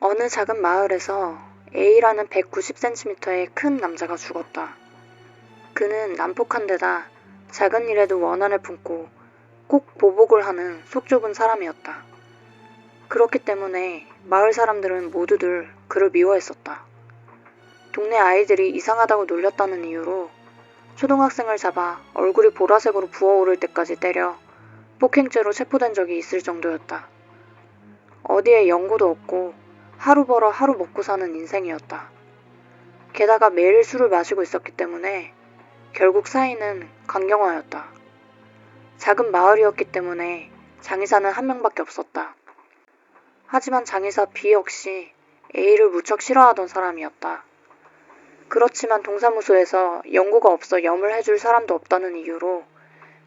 어느 작은 마을에서 A라는 190cm의 큰 남자가 죽었다. 그는 난폭한 데다 작은 일에도 원한을 품고 꼭 보복을 하는 속 좁은 사람이었다. 그렇기 때문에 마을 사람들은 모두들 그를 미워했었다. 동네 아이들이 이상하다고 놀렸다는 이유로 초등학생을 잡아 얼굴이 보라색으로 부어오를 때까지 때려 폭행죄로 체포된 적이 있을 정도였다. 어디에 연고도 없고 하루 벌어 하루 먹고 사는 인생이었다. 게다가 매일 술을 마시고 있었기 때문에 결국 사이는 강경화였다. 작은 마을이었기 때문에 장의사는 한 명밖에 없었다. 하지만 장의사 B 역시 A를 무척 싫어하던 사람이었다. 그렇지만 동사무소에서 연고가 없어 염을 해줄 사람도 없다는 이유로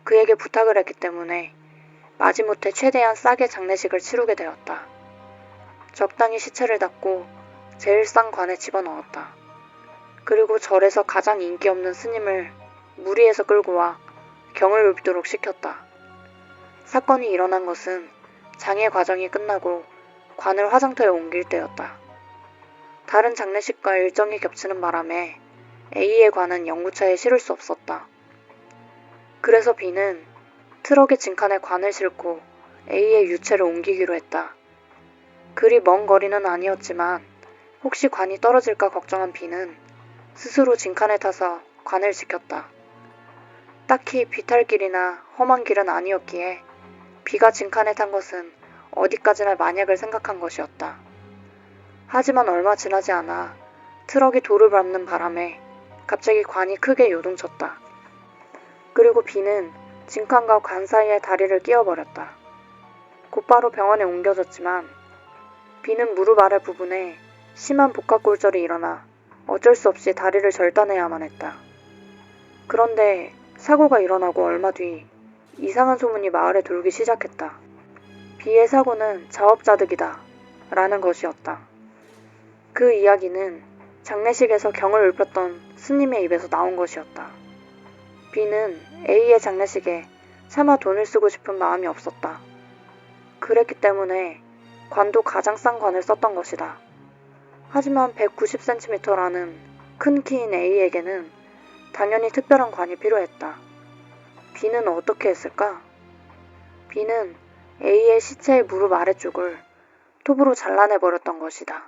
그에게 부탁을 했기 때문에 마지못해 최대한 싸게 장례식을 치르게 되었다. 적당히 시체를 닦고 제일 싼 관에 집어넣었다. 그리고 절에서 가장 인기 없는 스님을 무리해서 끌고 와 경을 읊도록 시켰다. 사건이 일어난 것은 장례 과정이 끝나고 관을 화장터에 옮길 때였다. 다른 장례식과 일정이 겹치는 바람에 A의 관은 연구차에 실을 수 없었다. 그래서 B는 트럭에 진칸에 관을 싣고 A의 유체를 옮기기로 했다. 그리 먼 거리는 아니었지만 혹시 관이 떨어질까 걱정한 B는 스스로 진칸에 타서 관을 지켰다. 딱히 비탈길이나 험한 길은 아니었기에 B가 진칸에 탄 것은 어디까지나 만약을 생각한 것이었다. 하지만 얼마 지나지 않아 트럭이 돌을 밟는 바람에 갑자기 관이 크게 요동쳤다. 그리고 B는 진칸과 관 사이에 다리를 끼워버렸다. 곧바로 병원에 옮겨졌지만 B는 무릎 아래 부분에 심한 복합골절이 일어나 어쩔 수 없이 다리를 절단해야만 했다. 그런데 사고가 일어나고 얼마 뒤 이상한 소문이 마을에 돌기 시작했다. B의 사고는 자업자득이다. 라는 것이었다. 그 이야기는 장례식에서 경을 읊었던 스님의 입에서 나온 것이었다. B는 A의 장례식에 차마 돈을 쓰고 싶은 마음이 없었다. 그랬기 때문에 관도 가장 싼 관을 썼던 것이다. 하지만 190cm라는 큰 키인 A에게는 당연히 특별한 관이 필요했다. B는 어떻게 했을까? B는 A의 시체의 무릎 아래쪽을 톱으로 잘라내버렸던 것이다.